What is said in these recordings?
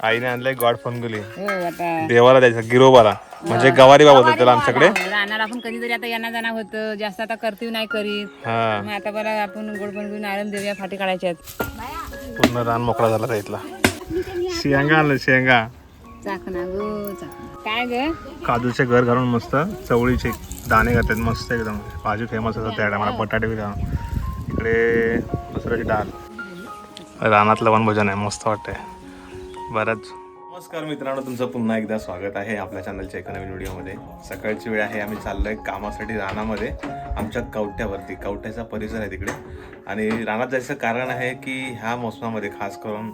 आईने आणलंय गॉड फंगुली. हो आता देवाला द्यायचा गिरोबाला. म्हणजे गवारी बाबा होतं त्याला आमच्याकडे. राहणार आपण कधीतरी आता येणार जाणार होतं. जास्त आता करतीव नाही करीत. हा. मग आता बरं आपण गोड घेऊन आराम देऊया फाटी काढायच्या पूर्ण रान मोकळा झाला साईडला शेंगा आणलं शेंगा. चाकणा गो चाकणा काय ग? काजूचे घर घालून मस्त चवळीचे दाणे घालतात मस्त एकदम. भाजी फेमस असतात त्या टायमाला बटाटे बी घालून. इकडे मसुराची डाळ. रानातलं वनभोजन आहे मस्त वाटतंय. बराच. नमस्कार मित्रांनो तुमचं पुन्हा एकदा स्वागत आहे आपल्या चॅनलच्या एका नवीन व्हिडिओमध्ये. सकाळची वेळ आहे आम्ही चाललो आहे कामासाठी रानामध्ये आमच्या कवट्यावरती कवट्याचा परिसर आहे तिकडे. आणि रानात जायचं कारण आहे की ह्या मोसमामध्ये खास करून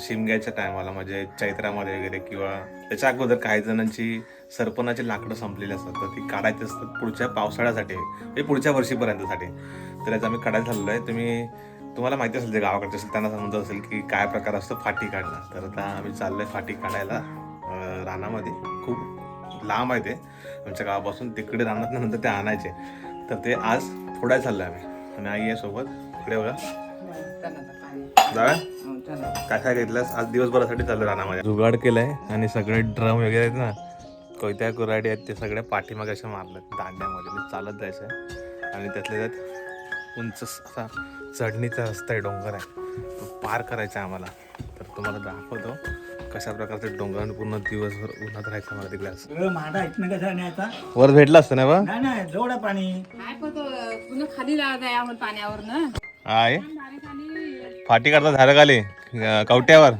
शिमग्याच्या टायमाला म्हणजे चैत्रामध्ये वगैरे किंवा त्याच्या अगोदर काही जणांची सरपणाची लाकडं संपलेली असतात तर ती काढायची असतात पुढच्या पावसाळ्यासाठी म्हणजे पुढच्या वर्षीपर्यंतसाठी. तर याचं आम्ही काढायला झालेलो आहे तुम्ही तुम्हाला माहिती असेल जे गावाकडचे असेल त्यांना समजत असेल की काय प्रकार असतो फाटी काढणं. तर आता आम्ही चाललोय फाटी काढायला रानामध्ये. खूप लांब आहे ते. आमच्या गावापासून तिकडे रानात नंतर ते आणायचे. तर ते आज फोडायला आहे आम्ही. आणि आई आहे सोबत. इकडे बघा. जाऊया काय काय घेतलंस? आज दिवसभरासाठी चाललं रानामध्ये. जुगाड केलाय आणि सगळे ड्रम वगैरे आहेत ना कोयत्या कुराडी आहेत ते सगळे पाठीमागे अशा मारलं दांड्यामध्ये. मी चालत जायचं आहे आणि त्यातल्या त्यात उंच असा चढणीचा रस्ता आहे डोंगर आहे. तो पार करायचा आहे आम्हाला. तर तुम्हाला दाखवतो कशा प्रकारचे डोंगर पूर्ण दिवसभर उन्हात राहायचं मला तिकडे असं माडा इथनं कसं वर भेटला असतं ना बा? नाही नाही पाणी. काय पण तो पुन्हा खाली लावत आहे आम्हाला पाण्यावर ना आहे फाटी काढता झालं खाली अं, कवट्यावर.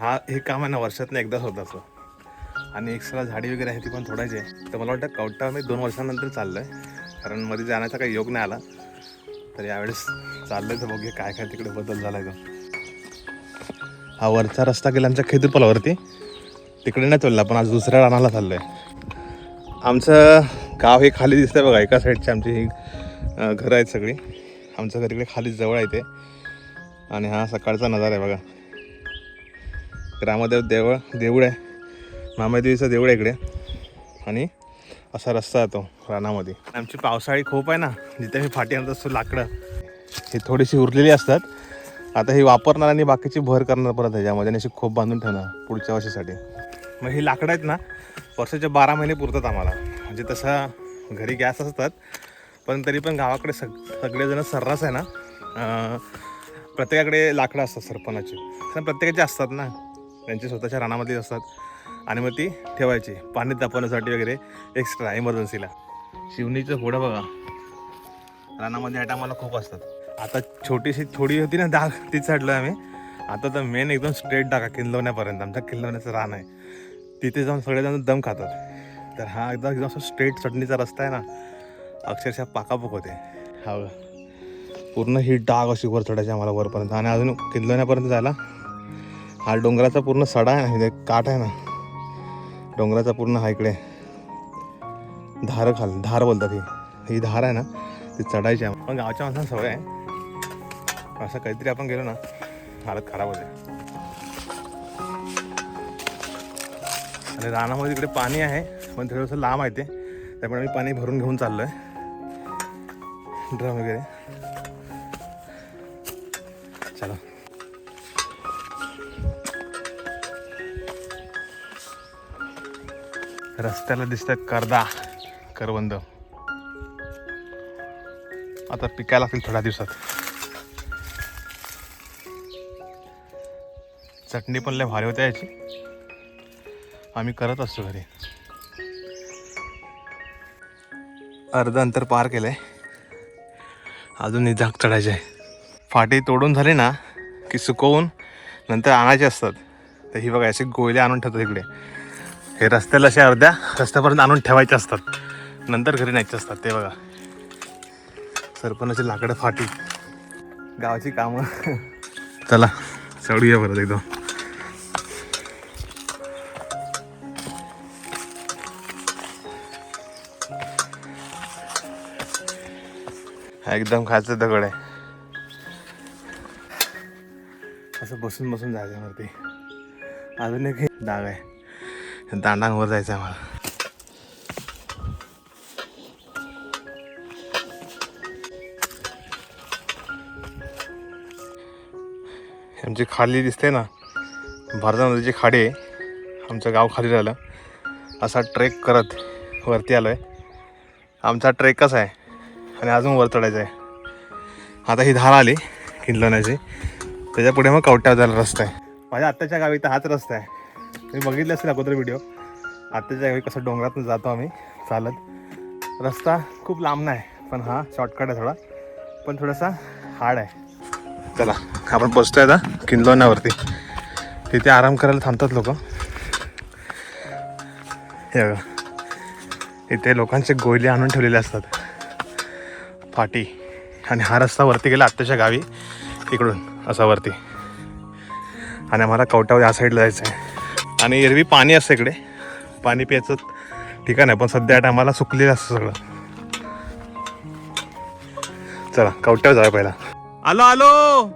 हा. हा हे काम आहे ना वर्षातनं एकदाच होत असं. आणि एक्स्ट्रा झाडी वगैरे आहे ती पण थोडायची आहे. तर मला वाटतं कवटा मी दोन वर्षानंतर चाललोय. कारण मध्ये जाण्याचा काही योग नाही आला. तर यावेळेस चाललं तर बघूया काय काय तिकडे बदल झालाय तो. हा वरचा रस्ता गेला आमच्या खेतूरपालावरती तिकडे नाही चालला पण आज दुसऱ्या रानाला चाललोय. आमचं गाव हे खाली दिसतंय बघा एका साईडची आमची ही घरं आहेत सगळी. आमचं घर इकडे खाली जवळ आहे ते. आणि हा सकाळचा नजारा आहे बघा. ग्रामदेव देवळ देऊळ आहे. मामादेवीचं देऊळ आहे इकडे. आणि असा रस्ता येतो रानामध्ये. आमची पावसाळी खूप आहे ना जिथे मी फाटी आणत असतो लाकडं ही थोडीशी उरलेली असतात. आता ही वापरणार आणि बाकीची भर करणार परत ह्याच्यामध्ये आणि अशी खोप बांधून ठेवणार पुढच्या वर्षीसाठी. मग ही लाकडं आहेत ना वर्षाचे बारा महिने पुरतात आम्हाला. म्हणजे तसा घरी गॅस असतात पण तरी पण गावाकडे सग सगळेजण सर्रास आहे ना प्रत्येकाकडे लाकडं असतात सरपणाची. प्रत्येकाचे असतात ना त्यांचे स्वतःच्या रानामध्येच असतात. आणि मग ती ठेवायची पाणी तापवण्यासाठी वगैरे एक्स्ट्रा इमर्जन्सीला शिवणीचं होडं बघा. रानामध्ये ह्या टायमाला खूप असतात. आता छोटीशी थोडी होती ना डाग ती चढलो आम्ही. आता तर मेन एकदम स्ट्रेट डागा किल्लवण्यापर्यंत आमच्या किल्लवण्याचं रान आहे. तिथे जाऊन सगळेजण दम खातात. तर हा एकदा एकदम असं स्ट्रेट चढणीचा रस्ता आहे ना अक्षरशः पाकापूक होते. हा पूर्ण ही डाग अशी वर चढायची आम्हाला वरपर्यंत. आणि अजून किल्लवण्यापर्यंत जायला. हा डोंगराचा पूर्ण सडा आहे ना काठ आहे ना. डोंगराचा पूर्ण हा इकडे धार खाल धार बोलतात ही. ही धार आहे ना ती चढायची आहे. पण गावच्या माणसांना सवय आहे. असं काहीतरी आपण गेलो ना हालत खराब होते. आणि रानामध्ये इकडे पाणी आहे पण थोडंसं लांब आहे ते. त्यामुळे मी पाणी भरून घेऊन चाललो आहे ड्रम वगैरे. चला. रस्त्याला दिसतात करदा करवंद. आता पिकायला लागतील थोड्या दिवसात. चटणी पण लय भारी होत्या याची. आम्ही करत असतो घरी. अर्ध अंतर पार केलंय. अजून निजाक चढायचे आहे. फाटी तोडून झाली ना की सुकवून नंतर आणायचे असतात. तर ही बघा असे गोयले आणून ठेवतात इकडे. हे रस्त्याला अशा अर्ध्या रस्त्यापर्यंत आणून ठेवायचे असतात. नंतर घरी न्यायचे असतात ते बघा. सरपणाची लाकडं फाटी. गावाची कामं. चला चढूया परत एकदम एकदम खायचं दगड आहे. असं बसून बसून जायचं वरती. अजून एक डाग आहे. दांडांवर जायचं आहे मला आमची खाली दिसते ना भारता नदीची खाडी आहे आमचं गाव खाली राहिलं. असा ट्रेक करत वरती आलो आहे आमचा ट्रेक कसा आहे आणि अजून वर चढायचा आहे. आता ही धार आली किंडलण्याची त्याच्यापुढे मग कवट्या जायला रस्ता आहे. माझ्या आत्ताच्या गावी तर हाच रस्ता आहे. तुम्ही बघितले असेल अगोदर व्हिडिओ आत्ताच्या गावी कसं डोंगरातून जातो आम्ही चालत. रस्ता खूप लांब नाही पण हा शॉर्टकट आहे थोडा. पण थोडासा हार्ड आहे. चला आपण पोचतोय आता किंदलोण्यावरती तिथे आराम करायला थांबतात लोक. हे इथे लोकांचे गोयले आणून ठेवलेले असतात. फाटी. आणि हा रस्ता वरती गेला आत्ताच्या गावी इकडून असा वरती. आणि आम्हाला कवटावर या साईडला जायचं आहे आणि एरवी पाणी असतं इकडे. पाणी प्यायचं ठिकाण आहे पण सध्या टायमाला सुकलेलं असतं सगळं. चला कवट्यावर जाऊया पहिला. आलो आलो!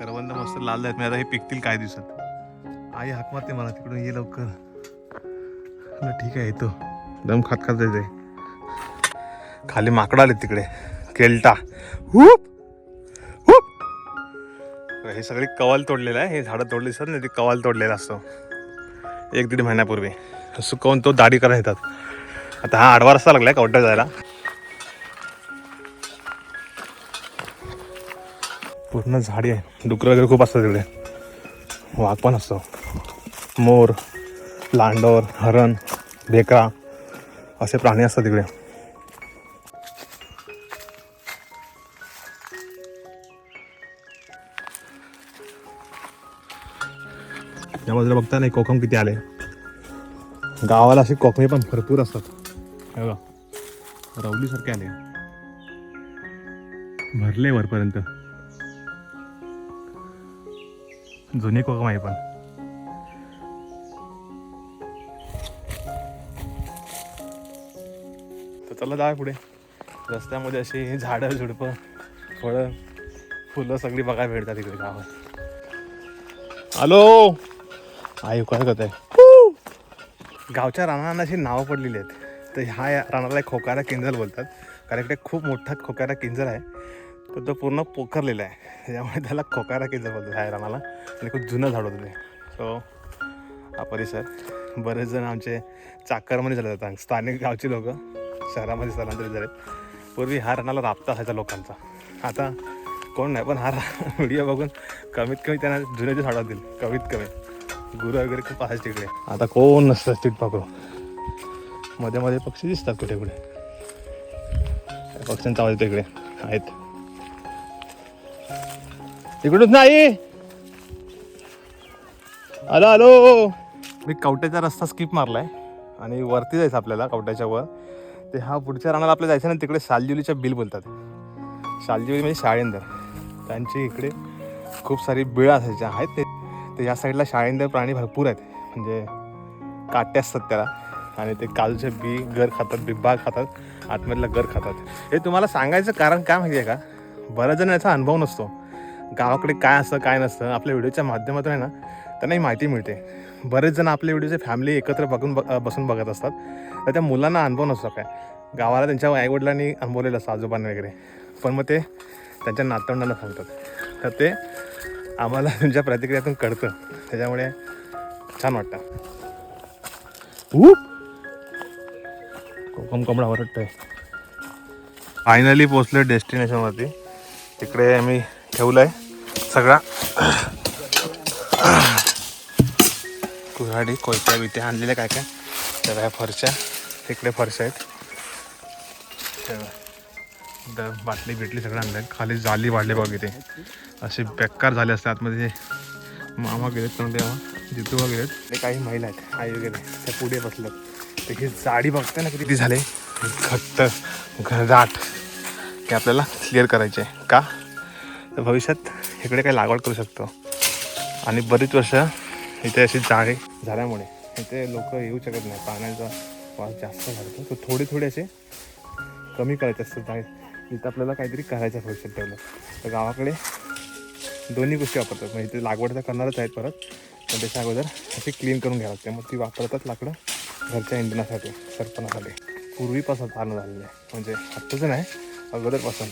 करवंद मस्त लाल आहेत मी आता हे पिकतील काय दिवसात. आई हाक मारते मला तिकडून ये लवकर. ठीक आहे येतो. दम खात खात जायचंय. खाली माकडं आले तिकडे. केल्टा. हुप! तर हे सगळे कवाल तोडलेलं आहे. हे झाडं तोडली सर नाही ते कवाल तोडलेलं असतो. एक दीड महिन्यापूर्वी. सुकवून तो दाढी करायला येतात. आता हा आडवा रस्ता लागलाय कवट्यात जायला. पूर्ण झाडी आहे. डुकरं वगैरे खूप असतात तिकडे. वाघ पण असतो. मोर लांडोर हरण भेकरा असे प्राणी असतात तिकडे. या बाजूला बघता नाही कोकम किती आले गावाला असे कोकमे पण भरपूर असतात. हे बघा रवलीसारखे आले. भरले वरपर्यंत. जुने कोकम आहे पण. तर चला जा पुढे. रस्त्यामध्ये अशी झाडं झुडपं फळं फुलं सगळी बघायला भेटतात तिकडे गावात. हॅलो! आई काय करत आहे गावच्या रानांना अशी नावं पडलेली आहेत. तर ह्या या रानाला एक खोकारा किंजल बोलतात. कारण इकडे खूप मोठा खोकारा किंजल आहे. तर तो पूर्ण पोखरलेला आहे. त्यामुळे त्याला खोकारा किंजल बोलतात ह्या रानाला. आणि खूप जुनं झाड होतं ते. सो हा परिसर. बरेच जण आमचे चाकरमध्ये झाले जातात. स्थानिक गावची लोक शहरामध्ये स्थलांतरित झाले पूर्वी हा रानाला राबता असायचा लोकांचा. आता कोण नाही पण हा व्हिडिओ बघून कमीत कमी त्यांना जुन्याचे झाड होतील कमीत कमी. गुरु वगैरे खूप असायचे तिकडे. आता कोण नसतं स्ट्रीट पाकडू मध्ये मध्ये पक्षी दिसतात कुठे कुठे. पक्ष्यांचा आवाज येतो इकडे. आहेत. इकडून नाही आलो आलो. मी कवट्याचा रस्ता स्किप मारलाय. आणि वरती जायचं आपल्याला कवट्याच्या वर. ते हा पुढच्या रानाला आपल्याला जायचं ना तिकडे शालजिवलीच्या बिल बोलतात. शालजिवली म्हणजे शाळेंदर त्यांची इकडे खूप सारी बिळं असायच्या. आहेत ते. तर या साईडला शाळेंदर प्राणी भरपूर आहेत. म्हणजे काटे असतात त्याला. आणि ते काजूचे बी गर खातात बिब्बा खातात आतमधला गर खातात. हे तुम्हाला सांगायचं कारण काय माहिती आहे का? बऱ्याच जण याचा अनुभव नसतो. गावाकडे काय असतं काय नसतं आपल्या व्हिडिओच्या माध्यमातून आहे ना त्यांनाही माहिती मिळते. बरेच जण आपले व्हिडिओचे फॅमिली एकत्र बघून ब बसून बघत असतात. तर त्या मुलांना अनुभव नसतो काय? गावाला त्यांच्या आईवडिलांनी अनुभवलेलं असतं आजोबांनी वगैरे. पण मग ते त्यांच्या नातवंडांना सांगतात. तर ते आम्हाला तुमच्या प्रतिक्रियातून कळतं. त्याच्यामुळे छान वाटतं. कोकम कमळा वरटतोय फायनली पोचलो डेस्टिनेशनवरती तिकडे आम्ही ठेवलं आहे सगळा. कुऱ्हाडी कोयत्या बित्या आणलेल्या काय काय? त्या काय फरशा? तिकडे फरशा आहेत. तर बाटली बिटली सगळं आणलं खाली जाली वाढले बघ इथे. असे बेकार झाले असते आतमध्ये. मामा गेलेत पण तेव्हा जितू गेलेत. ते काही महिला आहेत. आई वगैरे. त्या पुढे बसलं तर ही जाडी बघते ना किती झाले. घट्ट घराट. हे आपल्याला क्लिअर करायचे आहे. का? तर भविष्यात इकडे काही लागवड करू शकतो. आणि बरीच वर्ष इथे अशी जाळे झाल्यामुळे इथे लोक येऊ शकत नाही. पाण्याचा वास जास्त झाला तर थोडे थोडे असे कमी करायचे असतात जाळे. तिथं आपल्याला काहीतरी करायचं भविष्यात ठेवलं. तर गावाकडे दोन्ही गोष्टी वापरतात. म्हणजे ते लागवड तर करणारच आहेत परत पण त्याच्या अगोदर अशी क्लीन करून घ्यावं लागते. मग ती वापरतात लाकडं घरच्या इंधनासाठी सरपणासाठी. पूर्वीपासून चालू झालेलं आहे. म्हणजे आत्ताचं नाही अगोदरपासून.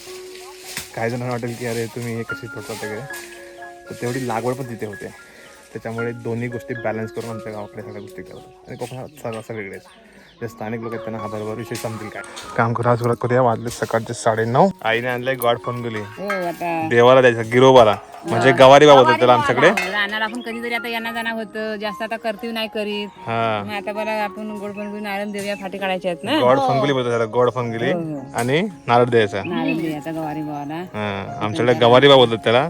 काही जणांना वाटेल की अरे तुम्ही हे कशी ठोकतात वगैरे? तर तेवढी लागवड पण तिथे होते. त्याच्यामुळे दोन्ही गोष्टी बॅलन्स करून आमच्या गावाकडे सगळ्या गोष्टी करतात. आणि कोकणात सर्व सगळीकडेच. जे स्थानिक लोक आहेत त्यांना हा बरोबर विषय समजेल काय? काम करा सुरुवात करूया. वाजले सकाळचे साडेनऊ. आईने आणलंय गॉड फंगुली हो आता देवाला द्यायचं गिरोबाला. म्हणजे गवारी बाबा होतं त्याला आमच्याकडे राहणार आपण कधीतरी आता यांना जाणार होतं. जास्त आता करतीव नाही करीत. हा. मग आता बरं आपण गोड बनवून नारळ देऊया फाटी काढायचे आहेत ना? गॉड फंगुली बोलतो त्याला गॉड फंगुली आणि नारळ द्यायचा. नारळ गवारी बाबाला हा. आमच्याकडे गवारी बाबा बोलतात त्याला.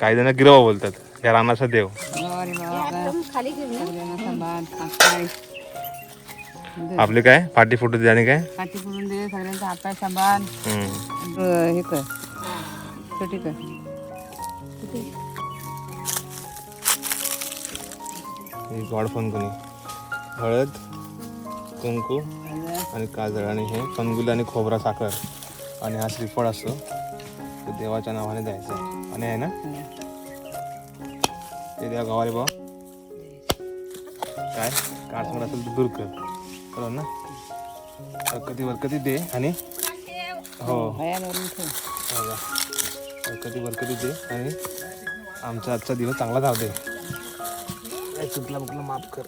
काही जण गिरोबा बोलतात. या रानाचा देव. गवारी बाबा हातपाय आपले काय? फाटी फुटू दे आणि काय? फाटी करून दे सगळ्यांचा हातपाय सांभाळ. हम्म. हे कर. छोटी कर ही गॉड हळद कुंकू आणि काजळ आणि हे फंगुली आणि खोबरा साखर आणि हा श्रीफळ असतो. तो देवाच्या नावाने द्यायचा. आणि आहे ना? ते देवा गवारी बा काय? काढसंगड असेल तर दूर कर. बरोबर ना? कधी वरकती दे आणि हो. ठेव. हो. वरकती वरकती दे आणि आमचा आजचा दिवस चांगला जाऊ दे. चुकला बुकला माफ कर.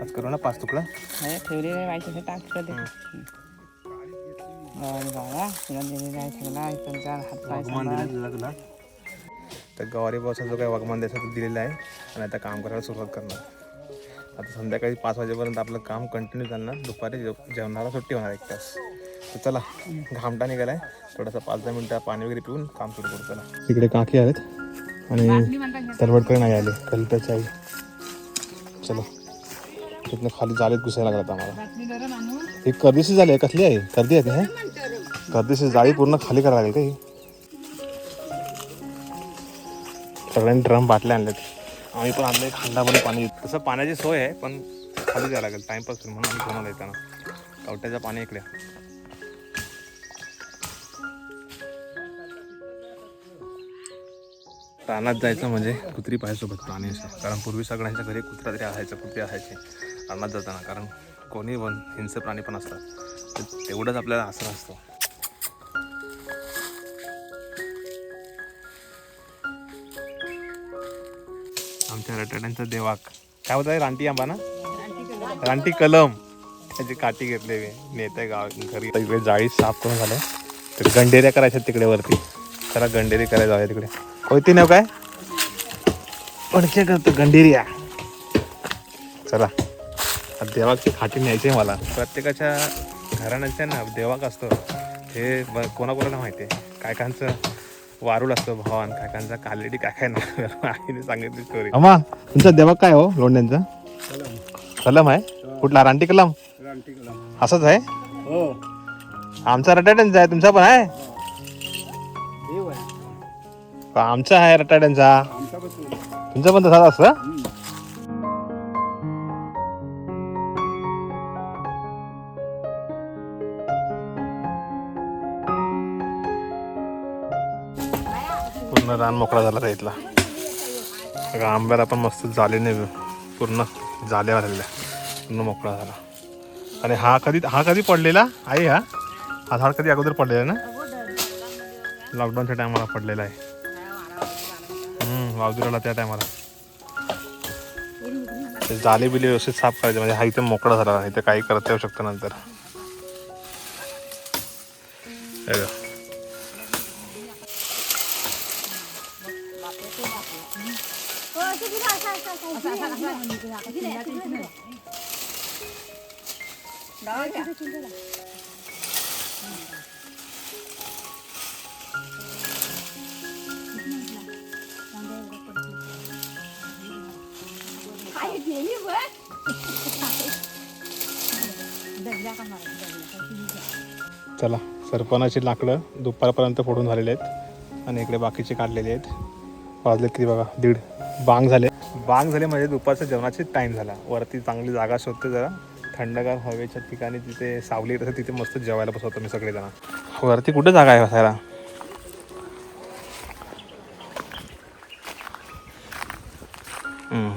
आज करू ना पाच तुकडा? टाक तर गवारी बॉसचा जो काही वगमान द्यायचा तो दिलेला आहे. आणि आता काम करायला सुरुवात करणार. आता संध्याकाळी पाच वाजेपर्यंत आपलं काम कंटिन्यू चालणार दुपारी जेव- जेवणाला सुट्टी होणार एक तास. तर चला घामटा निघालाय. थोडासा पाच दहा मिनटं पाणी वगैरे पिऊन काम सुरू करू चला. इकडे काकी आलेत आणि तरवडकडे नाही आले. कलिताची आई. चलो. तिथनं खाली जालेत घुसायला लागलात आम्हाला. ही कर्दीशी झाली आहे कसली आहे? कर्दी आहे हे? कर्दीशी जाळी पूर्ण खाली करायला लागेल का ही? सगळ्यांनी ड्रम बाटल्या आणल्यात. आम्ही पण आणलं खंडामध्ये पाणी. तसं पाण्याची सोय आहे पण खाली जायला लागेल. टाइमपास होईल म्हणून आम्ही कोणाला येताना कवट्याचं पाणी इकडे. रानात जायचं म्हणजे कुत्री पाहायसोबत प्राणी असं. कारण पूर्वी सगळ्यांच्या घरी कुत्रा तरी असायचं कुत्री असायचे. रानात जाताना. कारण कोणी पण हिंस्र प्राणी पण असतात. तर तेवढंच आपल्याला आसरा असतो. आमच्या रटाड्यांचा देवाक. काय होतं रानटी आंबा ना? रानटी कलम. त्याची काठी घेतली नेते गाव घरी. तिकडे इकडे जाळी साफ करून झालं. तर गंडेऱ्या करायच्या तिकडे वरती. चला गंडेरी करायला जाऊया तिकडे. होती ना काय? पडके करतो गंडेरिया. चला. देवाची खाटी न्यायची आहे मला. प्रत्येकाच्या घराण्याच्या ना देवाक असतो. हे ब- कोणाकोणाला माहिती आहे? काय कांचं वारुळ असतो भवान काय कांचा कालेडी काय आईने सांगितली स्टोरी अमा तुमचा देवाक काय हो लोंढ्यांचा? कलम आहे. कुठला? रानटी कलम? असंच आहे? हो. आमचा रटाड्यांचा आहे तुमचा पण आहे? देव आमचा आहे बसून तुमचा पण तसाच असतं? रान मोकळा झाला त्या इथला? बघा, आंब्याला पण मस्त जालीने पूर्ण जाल्या आलेल्या. पूर्ण मोकळा झाला. आणि हा कधी हा कधी पडलेला? आहे हा? हा झाड कधी अगोदर पडलेला ना? लॉकडाऊनच्या टायमाला पडलेला आहे. वावदुराला त्या टायमाला ते जाले बिले व्यवस्थित साफ करायचे म्हणजे हा इथे मोकळा झाला इथे काही करता येऊ शकतं नंतर. हे बघ. चला सरपणाची लाकडं दुपारपर्यंत फोडून झालेले आहेत आणि इकडे बाकीचे काढलेले आहेत. वाजले किती बघा दीड. बांग झाले. बांग झाले म्हणजे दुपारच्या जेवणाचे टाईम झाला. वरती चांगली जागा शोधते जरा. थंडगार हवेच्या ठिकाणी तिथे सावली तसं तिथे मस्त जेवायला बसवतो मी सगळेजण. वरती कुठे जागा आहे बसायला?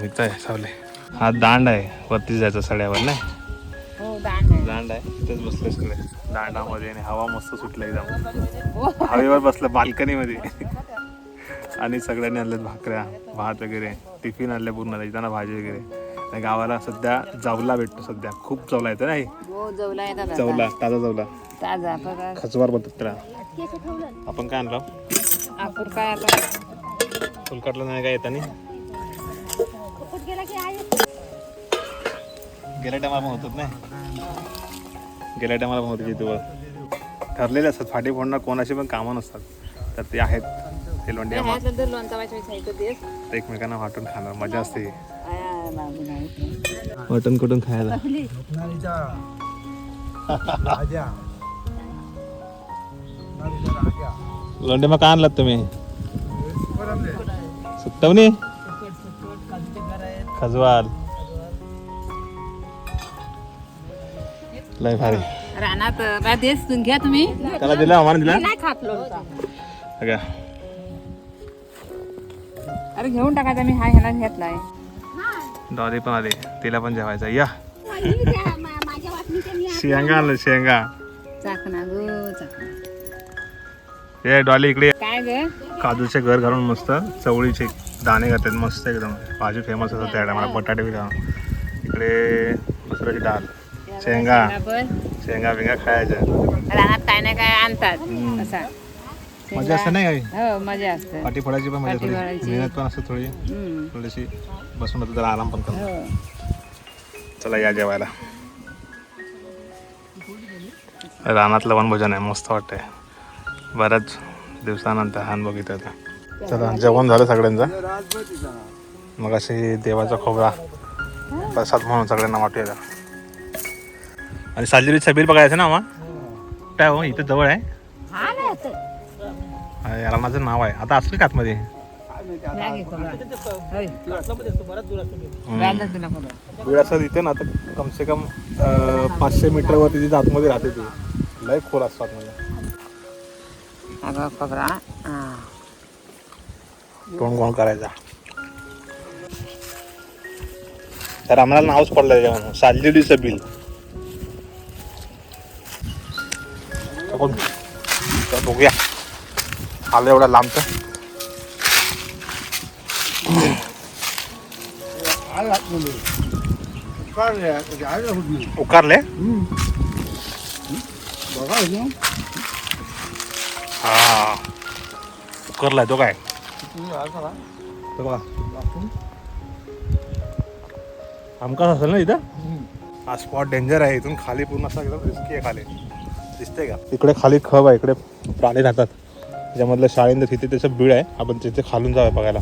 इथं आहे सावले. हा दांड आहे वरती जायचं सड्यावर नाही? हो दांड आहे. तिथेच बसले सगळे दांडामध्ये आणि हवा मस्त सुटलं एकदम. हवेवर बसलं बाल्कनीमध्ये. आणि सगळ्यांनी आणलेत भाकऱ्या भात वगैरे टिफिन आणले पूर्ण येताना भाजी वगैरे. गावाला सध्या जवला भेटतो सध्या. खूप जवला येतं नाही? हो जवला ताजा जवला. ताजा खचवार बोलतात त्याला. आपण काय आणलं? काय फुलकटला नाही काय येतानी? गेल्या टायमाला पण होतात नाही. गेल्या टायमाला पण होते तिथं ठरलेले असतात. फाटी फोडणं कोणाची पण कामं नसतात. तर ते आहेत. वाचवायचं देस एकमेकांना वाटून खाणार मजा असते. वाटून कुठून खायला? लोंडे मग काय आणलात तुम्ही? सुट्टवणी खजवाल. लय भारी. रानात काय देस घ्या तुम्ही. त्याला दिला आम्हाला दिला? नाही खात लोणचा. अगं. अरे घेऊन टाकायचा मी हा ह्याला घेतलाय. डॉली पण आली. तिला पण जेवायचं या. शेंगा आणलं शेंगा. चाकणा गो चाकणा हे डॉली इकडे काय ग? काजूचे घर घालून मस्त चवळीचे दाणे घालतात मस्त एकदम. भाजी फेमस असतात त्या टायमाला बटाटे बी घालून. इकडे मसुराची डाळ शेंगा. शेंगा बिंगा खायच्या. रानात काय ना काय आणतात. असा. मजा असते नाही हो मजा असते. पाठी फोडायची पण मजा थोडी. मेहनत पण असते थोडी. थोडीशी बसून होतं जरा आराम पण करतो हो. चला या जेवायला. रानातलं वनभोजन आहे मस्त वाटतंय. बऱ्याच दिवसानंतर हान बघितलं आता चला जेवण झालं सगळ्यांचं. मग अशी देवाचा खोबरा प्रसाद म्हणून सगळ्यांना वाटूया. आणि सालजिरी छबीर बघायचं ना मग काय हो इथं जवळ आहे? याला माझं नाव आहे. आता असलं का आतमध्ये. वेळ असं इथे ना तर कमसे कम पाचशे मीटरवरती तिथे आतमध्ये राहते ती. लय खोल असतो आतमध्ये हा. कोण कोण करायचा. तर आम्हाला नावच पडलं त्याच्यावर सालजिडीचं बिल. आपण तर बघूया. आलं एवढा लांबचं. उकारले हा. उकरलाय तो काय? तो बघा हमखास असेल ना इथं? हा स्पॉट डेंजर आहे. इथून खाली पूर्ण असा एकदम रिस्की आहे खाली. दिसतंय का? इकडे खाली खब आहे इकडे प्राणी राहतात. त्याच्यामधलं शाळेंद तिथे त्याचं बीळ आहे. आपण तिथे खालून जाऊया बघायला.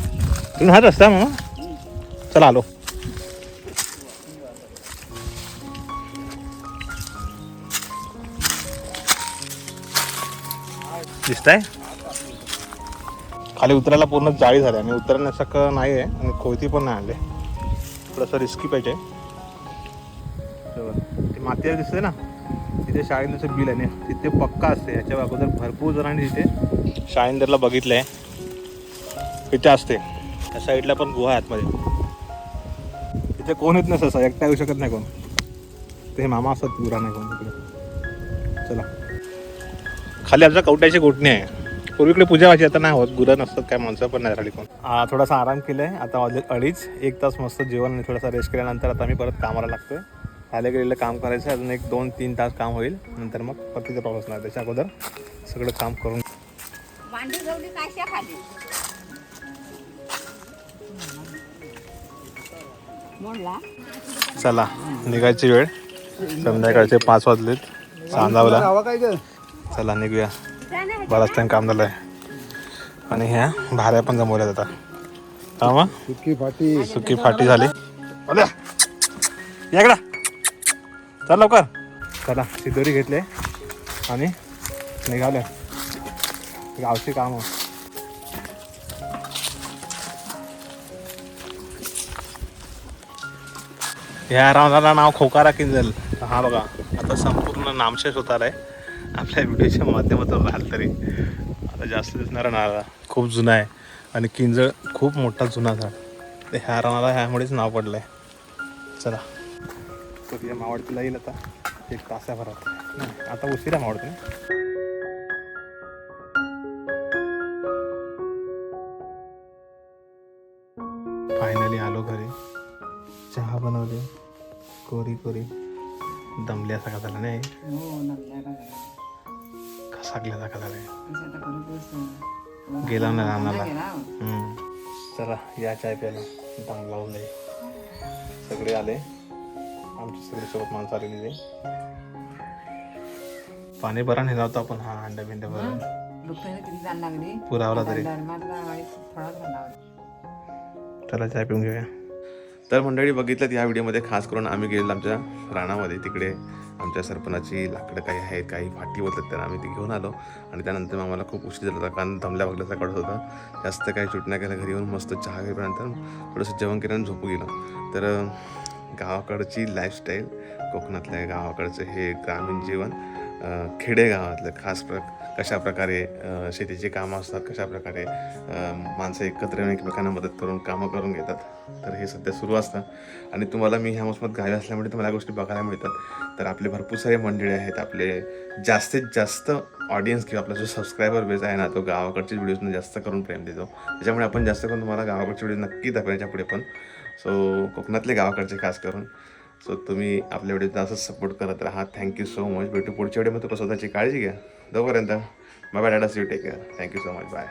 तुम्ही हा रस्ता मग चला आलो. दिसताय? खाली उतरायला पूर्ण जाळी झाली. आणि उतरण्यासारखं नाही आहे आणि खोयती पण नाही आले थोडंसं रिस्की पाहिजे. ती माती दिसते ना? तिथे शाळेंदरचं बिल आहे. ना तिथे पक्का असते. याच्या अगोदर भरपूर जणांनी तिथे शाळेंदरला बघितलं आहे इथे असते. त्या साईडला पण गुहा आहे आतमध्ये तिथे कोण येत नसतं असं एकटा येऊ शकत नाही कोण. ते मामा असतात गुरा नाही कोण तिकडे. चला. खाली आमच्या कवट्याची गोटणी आहे. पूर्वीकडे पूजा व्हायची आता नाही होत. गुरं नसतात काय माणसं पण नाही राहिली कोण. थोडासा आराम केलाय. आता अडीच एक तास मस्त जेवण आणि थोडासा रेस्ट केल्यानंतर आता आम्ही परत कामाला लागतोय. आले गेलेलं काम करायचं अजून एक दोन तीन तास काम होईल. नंतर मग परतीचा पाऊस नाही त्याच्या अगोदर सगळं काम करून मोडला. चला निघायची वेळ. संध्याकाळचे पाच वाजलेत. सांजावला हवा काय ग चला निघूया. बराच टाइम काम झालंय. आणि ह्या भाऱ्या पण जमवल्या जातात. हा मग सुकी फाटी. सुकी फाटी झाली. याकडा चल लवकर. चला शिदोरी घेतले आणि निघाले. गावची काम. ह्या रावणाला नाव खोकारा किंजल. हा बघा आता संपूर्ण नामशेष होत आलाय आपल्या व्हिडिओच्या माध्यमातून राहाल तरी. आता जास्त दिसणारा नारळ खूप जुना आहे आणि किंजळ खूप मोठा जुना झाड. ह्या रानाला ह्यामुळेच नाव पडलंय. चला. तर या मावळतीला येईल आता. एक तासाभरात. नाही आता उशिरा मावडते फायनली आलो घरी. चहा बनवले. कोरी कोरी. दमल्यासारखा झाला नाही? खसाकल्यासारखा झालाय? गेला ना रानाला. चला या चाय प्यायला. दम लावून सगळे आले. आमची सगळी सोबत माणसं आलेली ते पाणी बरा नेला होता आपण. हा अंडा बिंडा लागली? पुरावला तरी. थोडा थोडा चला चाय पिऊन घेऊया. तर मंडळी बघितलं या व्हिडिओमध्ये खास करून आम्ही गेलेलो आमच्या रानामध्ये. तिकडे आमच्या सरपणाची लाकडं काही आहेत काही फाटी बोलतात तर आम्ही ती घेऊन आलो. आणि त्यानंतर मग आम्हाला खूप उशीर झाला होता कारण दमल्या बघल्याचा कडत होता. जास्त काही शूट नाही केलं घरी येऊन मस्त चहा घेतल्यानंतर थोडंसं जेवण केलं आणि झोपू गेलो. तर गावाकडची लाईफस्टाईल कोकणातल्या गावाकडचं हे ग्रामीण जीवन खेडेगावातलं. खास प्र कशा प्रकारे शेतीची कामं असतात कशा प्रकारे माणसं एकत्र येऊन एकमेकांना मदत करून कामं करून घेतात तर हे सध्या सुरू असतं. आणि तुम्हाला मी ह्या मोसमात गावी असल्यामुळे तुम्हाला या गोष्टी बघायला मिळतात. तर आपले भरपूर सारे मंडळी आहेत आपले जास्तीत जास्त ऑडियन्स किंवा आपला जो सबस्क्रायबर बेस आहे ना तो गावाकडचे व्हिडिओजना जास्त करून प्रेम देतो. त्याच्यामुळे आपण जास्त करून तुम्हाला गावाकडचे व्हिडिओ नक्की दाखवण्याच्या पुढे पण सो कोकणातले गावाकडचे खास करून. सो तुम्ही आपल्या व्हिडिओचा असंच सपोर्ट करत राहा. थँक्यू सो मच भेटू पुढच्या व्हिडिओमध्ये. स्वतःची काळजी घ्या. दोपर्यंत bye bye tata see take care thank you so much bye